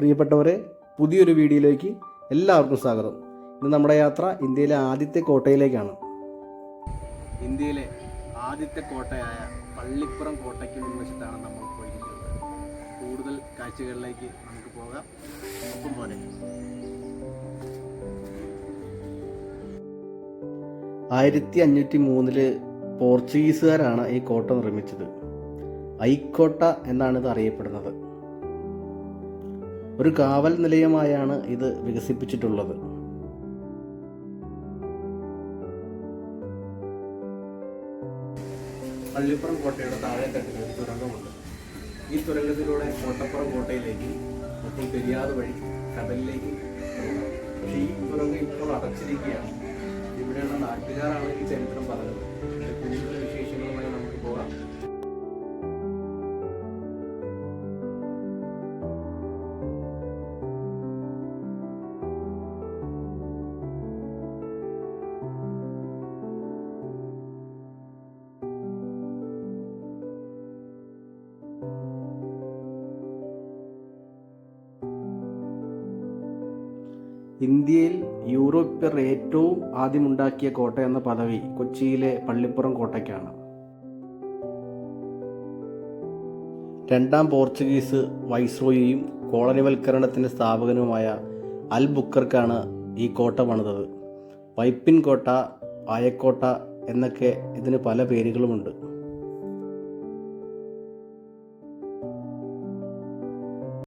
പ്രിയപ്പെട്ടവരെ പുതിയൊരു വീഡിയോയിലേക്ക് എല്ലാവർക്കും സ്വാഗതം. ഇന്ന് നമ്മുടെ യാത്ര ഇന്ത്യയിലെ ആദ്യത്തെ കോട്ടയിലേക്കാണ്. ഇന്ത്യയിലെ ആദ്യത്തെ കോട്ടയായ പള്ളിപ്പുറം കോട്ടയ്ക്ക് മുൻവശത്താണ് നമ്മൾ പോയിരിക്കുന്നത്. കൂടുതൽ കാഴ്ചകളിലേക്ക് നമുക്ക് പോകാം. ഒപ്പം പോലെ. ആയിരത്തി അഞ്ഞൂറ്റി മൂന്നിൽ പോർച്ചുഗീസുകാരാണ് ഈ കോട്ട നിർമ്മിച്ചത്. ഐക്കോട്ട എന്നാണ് ഇത് അറിയപ്പെടുന്നത്. ഒരു കാവൽ നിലയമായാണ് ഇത് വികസിപ്പിച്ചിട്ടുള്ളത്. പള്ളിപ്പുറം കോട്ടയുടെ താഴെത്തട്ടിൽ ഒരു തുരങ്കമുണ്ട്. ഈ തുരങ്കത്തിലൂടെ കോട്ടപ്പുറം കോട്ടയിലേക്ക് മറ്റും പെരിയാറ് വഴി കടലിലേക്ക് പക്ഷേ ഈ തുരങ്കം ഇപ്പോൾ അടച്ചിരിക്കുകയാണ്. ഇവിടെയുള്ള നാട്ടുകാരാണ് ഈ ചരിത്രം പറഞ്ഞത്. ഇന്ത്യയിൽ യൂറോപ്യർ ഏറ്റവും ആദ്യമുണ്ടാക്കിയ കോട്ട എന്ന പദവി കൊച്ചിയിലെ പള്ളിപ്പുറം കോട്ടയ്ക്കാണ്. രണ്ടാം പോർച്ചുഗീസ് വൈസ്രോയിയും കോളനിവൽക്കരണത്തിന്റെ സ്ഥാപകനുമായ അൽ ബുക്കർക്കാണ് ഈ കോട്ട പണിതത്. വൈപ്പിൻ കോട്ട ആയക്കോട്ട എന്നൊക്കെ ഇതിന് പല പേരുകളുമുണ്ട്.